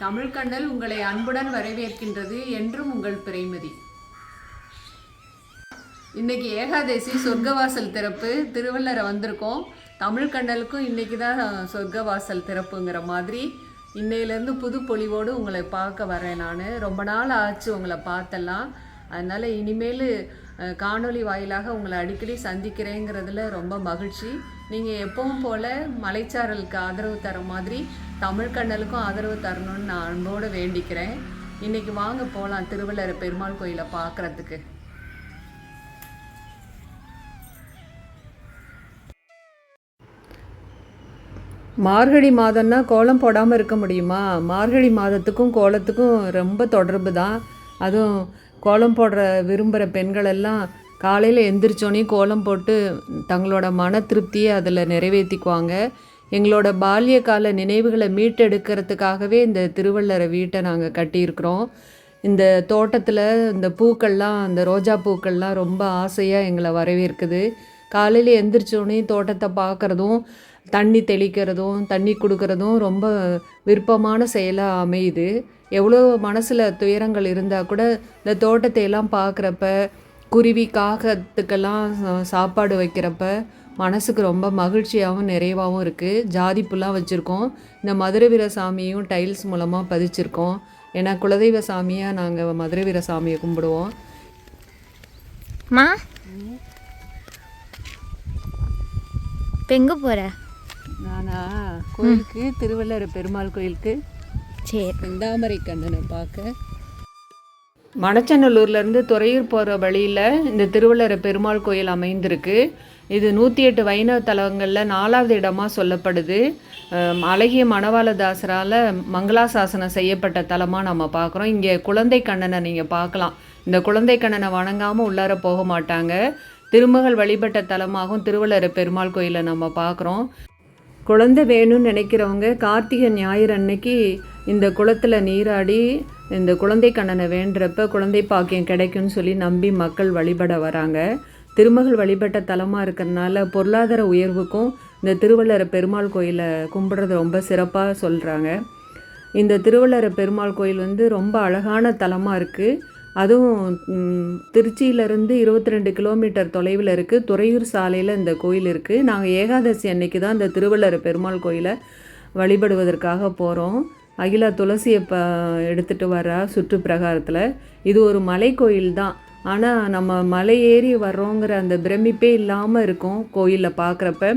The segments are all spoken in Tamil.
தமிழ்கண்ணல் உங்களை அன்புடன் வரவேற்கின்றது என்றும் உங்கள் பிறைமதி. இன்னைக்கு ஏகாதசி சொர்க்கவாசல் திறப்பு திருவள்ளரை வந்திருக்கோம். தமிழ்கண்ணலுக்கும் இன்னைக்கு தான் சொர்க்கவாசல் திறப்புங்கிற மாதிரி. இன்னையிலேருந்து புது பொலிவோடு உங்களை பார்க்க வரேன் நான். ரொம்ப நாள் ஆச்சு உங்களை பார்த்தெல்லாம். அதனால் இனிமேல் காணொலி காணொளி வாயிலாக உங்களை அடிக்கடி சந்திக்கிறேங்கிறதுல ரொம்ப மகிழ்ச்சி. நீங்கள் எப்பவும் போல் மலைச்சாரலுக்கு ஆதரவு தர மாதிரி தமிழ் கண்ணலுக்கும் ஆதரவு தரணும்னு நான் அன்போடு வேண்டிக்கிறேன். இன்னைக்கு வாங்க போகலாம் திருவள்ளர பெருமாள் கோயிலை பார்க்குறதுக்கு. மார்கழி மாதம்னா கோலம் போடாமல் இருக்க முடியுமா? மார்கழி மாதத்துக்கும் கோலத்துக்கும் ரொம்ப தொடர்பு தான். அதுவும் கோலம் போடுற விரும்புகிற பெண்கள் எல்லாம் காலையில் எந்திரிச்சோன்னே கோலம் போட்டு தங்களோட மன திருப்தியை அதில் நிறைவேற்றிக்குவாங்க எங்களோட பால்ய கால நினைவுகளை மீட்டெடுக்கிறதுக்காகவே இந்த திருவள்ளரை வீட்டை நாங்கள் கட்டியிருக்கிறோம். இந்த தோட்டத்தில் இந்த பூக்கள்லாம் இந்த ரோஜா பூக்கள்லாம் ரொம்ப ஆசையாக எங்களை வரவேற்குது. காலையில் எந்திரிச்சோடனே தோட்டத்தை பார்க்குறதும் தண்ணி தெளிக்கிறதும் தண்ணி கொடுக்கறதும் ரொம்ப விருப்பமான செயலாக அமையுது. எவ்வளோ மனசில் துயரங்கள் இருந்தால் கூட இந்த தோட்டத்தை எல்லாம் பார்க்குறப்ப குருவி காகத்துக்கெல்லாம் சாப்பாடு வைக்கிறப்ப மனசுக்கு ரொம்ப மகிழ்ச்சியாகவும் நிறைவாகவும் இருக்குது ஜாதிப்புலாம் வச்சுருக்கோம். இந்த மதுரை வீர சாமியும் டைல்ஸ் மூலமாக பதிச்சிருக்கோம். ஏன்னா குலதெய்வ சாமியாக நாங்கள் மதுரை வீர சாமியை கும்பிடுவோம். மா? இப்போ எங்கே போகிற நானா? கோயிலுக்கு திருவள்ளர பெருமாள் கோயிலுக்கு. சரி செந்தாமரை கண்ணனை பார்க்க மணச்சநல்லூர்லேருந்து துறையூர் போகிற வழியில் இந்த திருவள்ளர பெருமாள் கோயில் அமைந்திருக்கு. இது நூற்றி எட்டு வைணவ தலங்களில் நாலாவது இடமாக சொல்லப்படுது. அழகிய மணவாளதாசரால் மங்களாசாசனம் செய்யப்பட்ட தலமாக நம்ம பார்க்குறோம். இங்கே குழந்தை கண்ணனை நீங்கள் பார்க்கலாம். இந்த குழந்தை கண்ணனை வணங்காமல் உள்ளார போக மாட்டாங்க. திருமகள் வழிபட்ட தலமாகவும் திருவள்ளர பெருமாள் கோயிலை நம்ம பார்க்குறோம். குழந்தை வேணும்னு நினைக்கிறவங்க கார்த்திகை ஞாயிறு அன்னைக்கு இந்த குளத்தில் நீராடி இந்த குழந்தை கண்ணனை வேண்டுறப்ப குழந்தை பாக்கியம் கிடைக்கும்னு சொல்லி நம்பி மக்கள் வழிபட வராங்க. திருமகள் வழிபட்ட தலமாக இருக்கிறதுனால பொருளாதார உயர்வுக்கும் இந்த திருவள்ளர பெருமாள் கோயிலை கும்பிட்றது ரொம்ப சிறப்பாக சொல்கிறாங்க இந்த திருவள்ளர பெருமாள் கோயில் வந்து ரொம்ப அழகான தலமாக இருக்குது அதுவும் திருச்சியிலேருந்து இருபத்தி ரெண்டு கிலோமீட்டர் தொலைவில் இருக்குது துறையூர் சாலையில் இந்த கோயில் இருக்குது நாங்கள் ஏகாதசி அன்னைக்கு தான் இந்த திருவள்ளர பெருமாள் கோயிலை வழிபடுவதற்காக போகிறோம் அகிலா துளசியை ப எடுத்துகிட்டு வர சுற்றுப்பிரகாரத்தில். இது ஒரு மலை கோயில் தான். ஆனால் நம்ம மலை ஏறி வர்றோங்கிற அந்த பிரமிப்பே இல்லாமல் இருக்கும் கோயிலில் பார்க்குறப்ப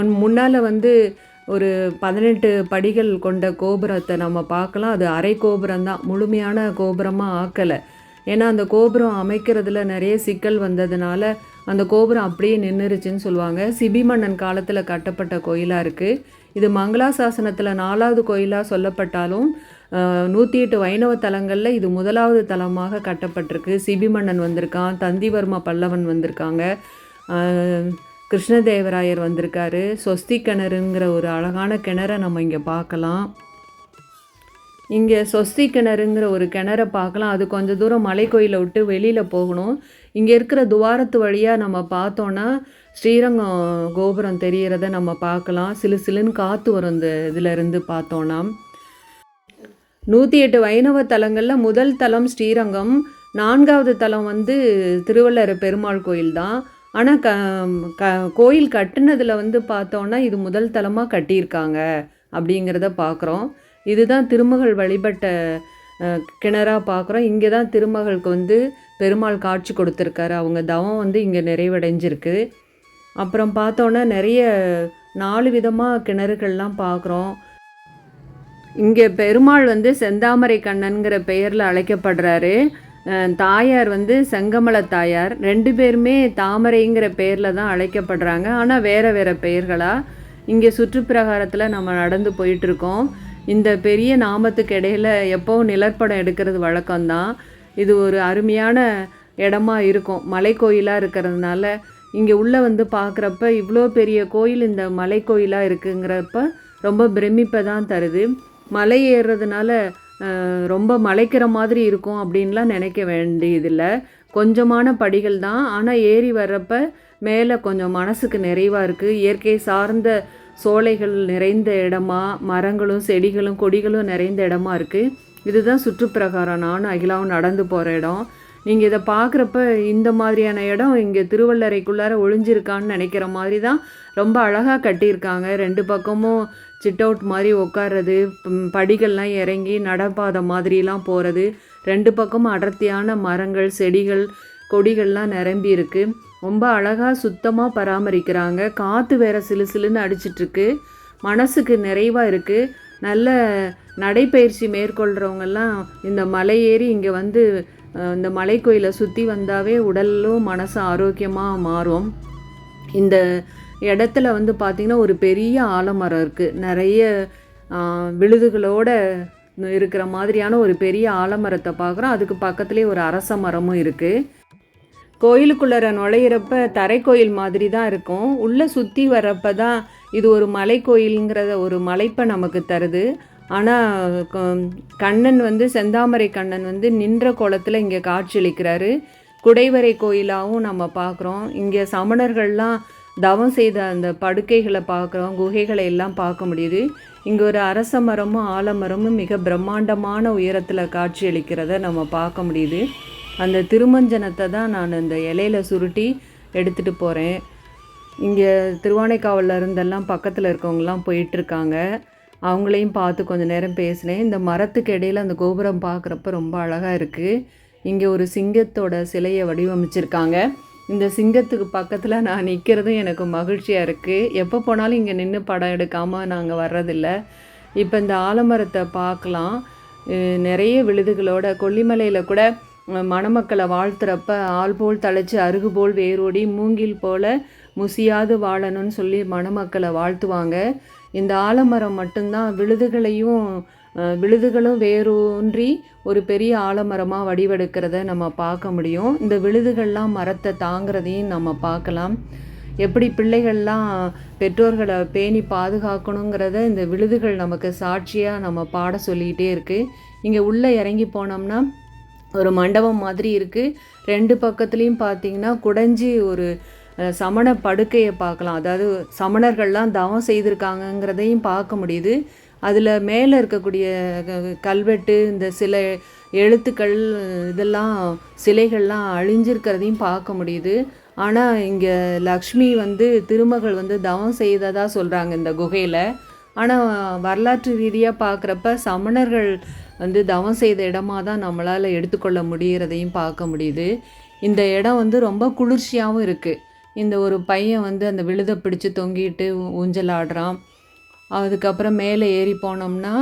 உன் முன்னால் வந்து ஒரு பதினெட்டு படிகள் கொண்ட கோபுரத்தை நம்ம பார்க்கலாம் அது அரை கோபுரம் தான். முழுமையான கோபுரமாக ஆக்கலை. ஏன்னா அந்த கோபுரம் அமைக்கிறதுல நிறைய சிக்கல் வந்ததுனால அந்த கோபுரம் அப்படியே நின்றுருச்சுன்னு சொல்லுவாங்க. சிபிமன்னன் காலத்தில் கட்டப்பட்ட கோயிலாக இருக்குது இது மங்களாசாசனத்தில் நாலாவது கோயிலாக சொல்லப்பட்டாலும் நூற்றி எட்டு வைணவ தலங்களில் இது முதலாவது தலமாக கட்டப்பட்டிருக்கு. சிபிமன்னன் வந்திருக்கான் தந்திவர்ம பல்லவன் வந்திருக்காங்க. கிருஷ்ணதேவராயர் வந்திருக்காரு. சொஸ்தி கிணறுங்கிற ஒரு அழகான கிணறை நம்ம இங்கே பார்க்கலாம். இங்கே சொஸ்தி கிணறுங்கிற ஒரு கிணறை பார்க்கலாம். அது கொஞ்சம் தூரம் மலை கோயிலை விட்டு வெளியில் போகணும். இங்கே இருக்கிற துவாரத்து வழியாக நம்ம பார்த்தோன்னா ஸ்ரீரங்கம் கோபுரம் தெரிகிறத நம்ம பார்க்கலாம். சிலு சிலுன்னு காற்று வரும் இந்த இதிலிருந்து பார்த்தோன்னா நூற்றி எட்டு வைணவ தலங்களில் முதல் தலம் ஸ்ரீரங்கம் நான்காவது தலம் வந்து திருவள்ளர பெருமாள் கோயில் தான். ஆனால் க க கோயில் கட்டினதில் வந்து பார்த்தோன்னா இது முதல் தலமாக கட்டியிருக்காங்க அப்படிங்கிறத பார்க்குறோம். இதுதான் திருமகள் வழிபட்ட கிணறாக பார்க்குறோம் இங்கே தான் திருமகளுக்கு வந்து பெருமாள் காட்சி கொடுத்துருக்காரு. அவங்க தவம் வந்து இங்கே நிறைவடைஞ்சிருக்கு. அப்புறம் பார்த்தோன்னா நிறைய நாலு விதமாக கிணறுகள்லாம் பார்க்குறோம் இங்கே பெருமாள் வந்து செந்தாமரை கண்ணன்கிற பெயரில் அழைக்கப்படுறாரு. தாயார் வந்து செங்கமல தாயார். ரெண்டு பேருமே தாமரைங்கிற பெயரில் தான் அழைக்கப்படுறாங்க. ஆனால் வேறு வேறு பெயர்களாக இங்கே சுற்றுப்பிரகாரத்தில் நம்ம நடந்து போயிட்டுருக்கோம் இந்த பெரிய நாமத்துக்கு இடையில எப்போவும் நிழற்படம் எடுக்கிறது வழக்கம்தான். இது ஒரு அருமையான இடமா இருக்கும். மலை கோயிலாக இருக்கிறதுனால இங்கே உள்ளே வந்து பார்க்குறப்ப இவ்வளோ பெரிய கோயில் இந்த மலை கோயிலாக இருக்குங்கிறப்ப ரொம்ப பிரமிப்பை தான் தருது. மலை ஏறுறதுனால ரொம்ப மலைக்கிற மாதிரி இருக்கும் அப்படின்லாம் நினைக்க வேண்டியதில்லை. கொஞ்சமான படிகள் தான். ஆனால் ஏறி வர்றப்ப மேலே கொஞ்சம் மனசுக்கு நிறைவாக இருக்குது இயற்கை சார்ந்த சோலைகள் நிறைந்த இடமா மரங்களும் செடிகளும் கொடிகளும் நிறைந்த இடமா இருக்குது இதுதான் சுற்றுப்பிரகாரம். நானும் அகிலாவும் நடந்து போகிற இடம். நீங்கள் இதை பார்க்குறப்ப இந்த மாதிரியான இடம் இங்கே திருவள்ளரைக்குள்ளார ஒளிஞ்சிருக்கான்னு நினைக்கிற மாதிரி தான் ரொம்ப அழகாக கட்டியிருக்காங்க. ரெண்டு பக்கமும் சிட் அவுட் மாதிரி உட்கார்றது படிகள்லாம் இறங்கி நடப்பாதை மாதிரிலாம் போகிறது ரெண்டு பக்கமும் அடர்த்தியான மரங்கள் செடிகள் கொடிகள்லாம் நிரம்பி இருக்குது ரொம்ப அழகாக சுத்தமாக பராமரிக்கிறாங்க. காற்று வேற சிலு சிலுன்னு அடிச்சிட்ருக்கு. மனசுக்கு நிறைவாக இருக்குது நல்ல நடைப்பயிற்சி மேற்கொள்கிறவங்கெல்லாம் இந்த மலை ஏறி இங்கே வந்து இந்த இந்த கோயிலை சுற்றி வந்தாவே உடலும் மனசும் ஆரோக்கியமாக மாறும். இந்த இடத்துல வந்து பார்த்திங்கன்னா ஒரு பெரிய ஆலமரம் இருக்குது நிறைய விழுதுகளோட இருக்கிற மாதிரியான ஒரு பெரிய ஆலமரத்தை பார்க்குறோம் அதுக்கு பக்கத்துலேயே ஒரு அரச மரமும் இருக்குது கோயிலுக்குள்ளற நுழையிறப்ப தரைக்கோயில் மாதிரி தான் இருக்கும். உள்ளே சுற்றி வர்றப்ப தான் இது ஒரு மலை கோயிலுங்கிறத ஒரு மலைப்பை நமக்கு தருது. ஆனால் கண்ணன் வந்து செந்தாமரை கண்ணன் வந்து நின்ற கோலத்தில் இங்கே காட்சியளிக்கிறாரு. குடைவரை கோயிலாகவும் நம்ம பார்க்குறோம் இங்கே சமணர்கள்லாம் தவம் செய்த அந்த படுக்கைகளை பார்க்குறோம் குகைகளை எல்லாம் பார்க்க முடியுது. இங்கே ஒரு அரச மரமும் ஆலமரமும் மிக பிரம்மாண்டமான உயரத்தில் காட்சியளிக்கிறத நம்ம பார்க்க முடியுது. அந்த திருமஞ்சனத்தை தான் நான் இந்த இலையில சுருட்டி எடுத்துகிட்டு போகிறேன் இங்கே திருவானைக்காவலில் இருந்தெல்லாம் பக்கத்தில் இருக்கவங்கலாம் போயிட்டுருக்காங்க. அவங்களையும் பார்த்து கொஞ்சம் நேரம் பேசினேன். இந்த மரத்துக்கு இடையில் அந்த கோபுரம் பார்க்குறப்ப ரொம்ப அழகாக இருக்குது இங்கே ஒரு சிங்கத்தோட சிலையை வடிவமைச்சிருக்காங்க. இந்த சிங்கத்துக்கு பக்கத்தில் நான் நிற்கிறதும் எனக்கு மகிழ்ச்சியாக இருக்குது எப்போ போனாலும் இங்கே நின்று படம் எடுக்காமல் நாங்கள் வர்றதில்ல. இப்போ இந்த ஆலமரத்தை பார்க்கலாம். நிறைய விழுதுகளோட கொல்லிமலையில் கூட மணமக்களை வாழ்த்துறப்ப ஆள் போல் தழைச்சு அருகு போல் வேரோடி மூங்கில் போல முசியாது வாழணும்னு சொல்லி மணமக்களை வாழ்த்துவாங்க. இந்த ஆலமரம் மட்டும்தான் விழுதுகளையும் விழுதுகளும் வேரூன்றி ஒரு பெரிய ஆலமரமாக வடிவெடுக்கிறத நம்ம பார்க்க முடியும். இந்த விழுதுகள்லாம் மரத்தை தாங்கிறதையும் நம்ம பார்க்கலாம். எப்படி பிள்ளைகள்லாம் பெற்றோர்களை பேணி பாதுகாக்கணுங்கிறத இந்த விழுதுகள் நமக்கு சாட்சியாக நம்ம பாட சொல்லிக்கிட்டே இருக்குது இங்கே உள்ளே இறங்கி போனோம்னா ஒரு மண்டபம் மாதிரி இருக்குது ரெண்டு பக்கத்துலேயும் பார்த்தீங்கன்னா குடைஞ்சி ஒரு சமண படுக்கையை பார்க்கலாம் அதாவது சமணர்கள்லாம் தவம் செய்திருக்காங்கங்கிறதையும் பார்க்க முடியுது. அதில் மேலே இருக்கக்கூடிய க- கல்வெட்டு இந்த சில எழுத்துக்கள் இதெல்லாம் சிலைகள்லாம் அழிஞ்சிருக்கிறதையும் பார்க்க முடியுது. ஆனால் இங்கே லக்ஷ்மி வந்து திருமகள் வந்து தவம் செய்ததாக சொல்கிறாங்க இந்த குகையில். ஆனால் வரலாற்று ரீதியாக பார்க்குறப்ப சமணர்கள் வந்து தவம் செய்த இடமா தான் நம்மளால் எடுத்துக்கொள்ள முடிகிறதையும் பார்க்க முடியுது. இந்த இடம் வந்து ரொம்ப குளிர்ச்சியாகவும் இருக்குது இந்த ஒரு பையன் வந்து அந்த விழுதை பிடிச்சு தொங்கிட்டு ஊஞ்சல் ஆடுறான். அதுக்கப்புறம் மேலே ஏறி போனோம்னா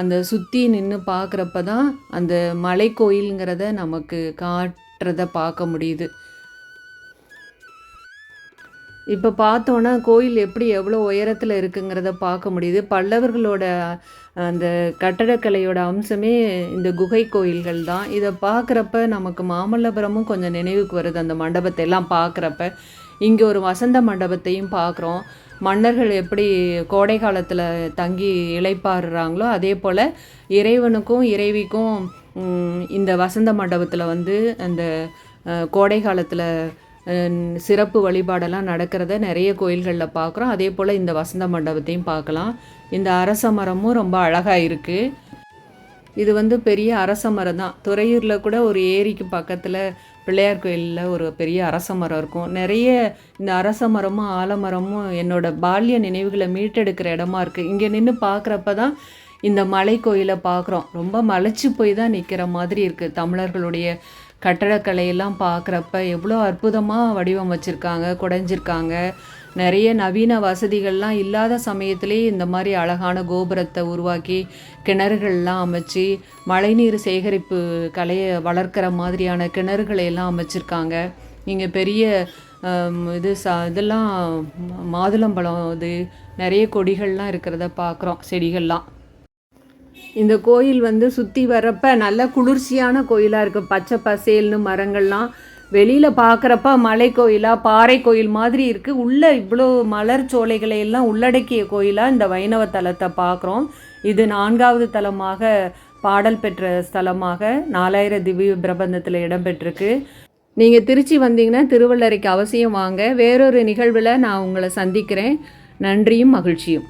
அந்த சுற்றி நின்று பார்க்குறப்ப தான் அந்த மலை கோயிலுங்கிறத நமக்கு காட்டுறத பார்க்க முடியுது. இப்போ பார்த்தோன்னா கோயில் எப்படி எவ்வளோ உயரத்தில் இருக்குங்கிறத பார்க்க முடியுது. பல்லவர்களோட அந்த கட்டடக்கலையோட அம்சமே இந்த குகை கோயில்கள் தான். இதை பார்க்குறப்ப நமக்கு மாமல்லபுரமும் கொஞ்சம் நினைவுக்கு வருது. அந்த மண்டபத்தை எல்லாம் பார்க்குறப்ப இங்கே ஒரு வசந்த மண்டபத்தையும் பார்க்குறோம். மன்னர்கள் எப்படி கோடை காலத்தில் தங்கி இழைப்பாடுறாங்களோ அதே போல் இறைவனுக்கும் இறைவிக்கும் இந்த வசந்த மண்டபத்தில் வந்து அந்த கோடை காலத்தில் சிறப்பு வழிபாடெல்லாம் நடக்கிறத நிறைய கோயில்களில் பார்க்குறோம் அதே போல் இந்த வசந்த மண்டபத்தையும் பார்க்கலாம் இந்த அரச மரமும் ரொம்ப அழகாக இருக்குது இது வந்து பெரிய அரச மரம் தான். துறையூரில் கூட ஒரு ஏரிக்கு பக்கத்தில் பிள்ளையார் கோயிலில் ஒரு பெரிய அரச மரம் இருக்கும். நிறைய இந்த அரச மரமும் ஆலமரமும் என்னோட பால்ய நினைவுகளை மீட்டெடுக்கிற இடமா இருக்குது இங்கே நின்று பார்க்குறப்ப தான் இந்த மலை கோயிலை பார்க்குறோம் ரொம்ப மலைச்சு போய் தான் நிற்கிற மாதிரி இருக்குது தமிழர்களுடைய கட்டடக்கலையெல்லாம் பார்க்குறப்ப எவ்வளோ அற்புதமாக வடிவமைச்சிருக்காங்க குடைஞ்சிருக்காங்க. நிறைய நவீன வசதிகள்லாம் இல்லாத சமயத்திலே இந்த மாதிரி அழகான கோபுரத்தை உருவாக்கி கிணறுகள்லாம் அமைச்சு மழைநீர் சேகரிப்பு கலையை வளர்க்குற மாதிரியான கிணறுகளையெல்லாம் அமைச்சிருக்காங்க. இங்கே பெரிய இது ச இதெல்லாம் மாதுளம்பழம் இது நிறைய கொடிகள்லாம் இருக்கிறத பார்க்குறோம் செடிகள்லாம். இந்த கோயில் வந்து சுற்றி வரப்ப நல்ல குளிர்ச்சியான கோயிலாக இருக்குது பச்சை பசேல்னு மரங்கள்லாம். வெளியில் பார்க்குறப்ப மலை கோயிலாக பாறை கோயில் மாதிரி இருக்குது உள்ளே இவ்வளோ மலர் சோலைகளை எல்லாம் உள்ளடக்கிய கோயிலாக இந்த வைணவ தலத்தை பார்க்குறோம் இது நான்காவது தலமாக பாடல் பெற்ற ஸ்தலமாக நாலாயிரம் திவ்ய பிரபந்தத்தில் இடம்பெற்றிருக்கு. நீங்கள் திருச்சி வந்தீங்கன்னா திருவள்ளரைக்கு அவசியம் வாங்க. வேறொரு நிகழ்வில் நான் உங்களை சந்திக்கிறேன். நன்றியும் மகிழ்ச்சியும்.